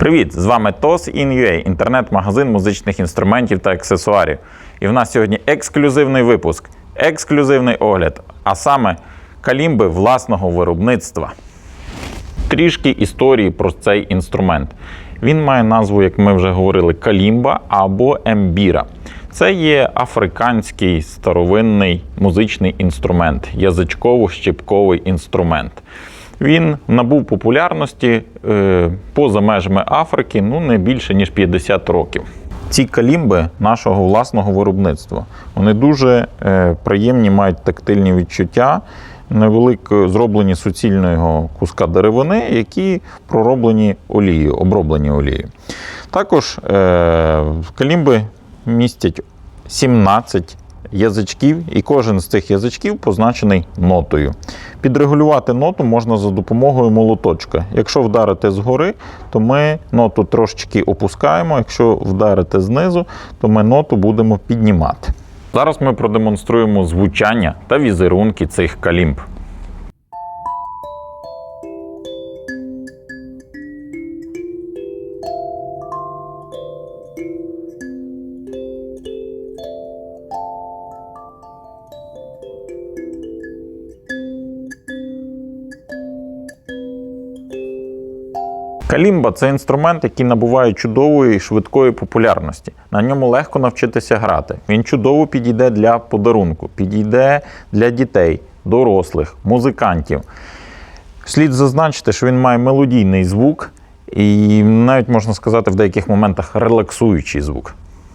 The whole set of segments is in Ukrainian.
Привіт! З вами TOS In.ua, інтернет-магазин музичних інструментів та аксесуарів. І в нас сьогодні ексклюзивний випуск, ексклюзивний огляд, а саме калімби власного виробництва. Трішки історії про цей інструмент. Він має назву, як ми вже говорили, калімба або ембіра. Це є африканський старовинний музичний інструмент, язичково-щіпковий інструмент. Він набув популярності е, поза межами Африки ну не більше ніж 50 років. Ці калімби нашого власного виробництва. Вони дуже е, приємні, мають тактильні відчуття, невелико зроблені з суцільного куска деревини, які пророблені олією, оброблені олією. Також е, калімби містять 17 язичків, і кожен з цих язичків позначений нотою. Підрегулювати ноту можна за допомогою молоточка. Якщо вдарити згори, то ми ноту трошечки опускаємо. Якщо вдарити знизу, то ми ноту будемо піднімати. Зараз ми продемонструємо звучання та візерунки цих калімб. Калімба це інструмент, який набуває чудової і швидкої популярності. На ньому легко навчитися грати. Він чудово підійде для подарунку, підійде для дітей, дорослих, музикантів. Слід зазначити, що він має мелодійний звук і навіть можна сказати в деяких моментах релаксуючий звук.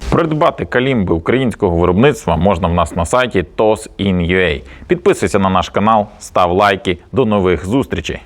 Придбати калімби українського виробництва можна в нас на сайті TOS.in.ua. Підписуйся на наш канал, став лайки. До нових зустрічей!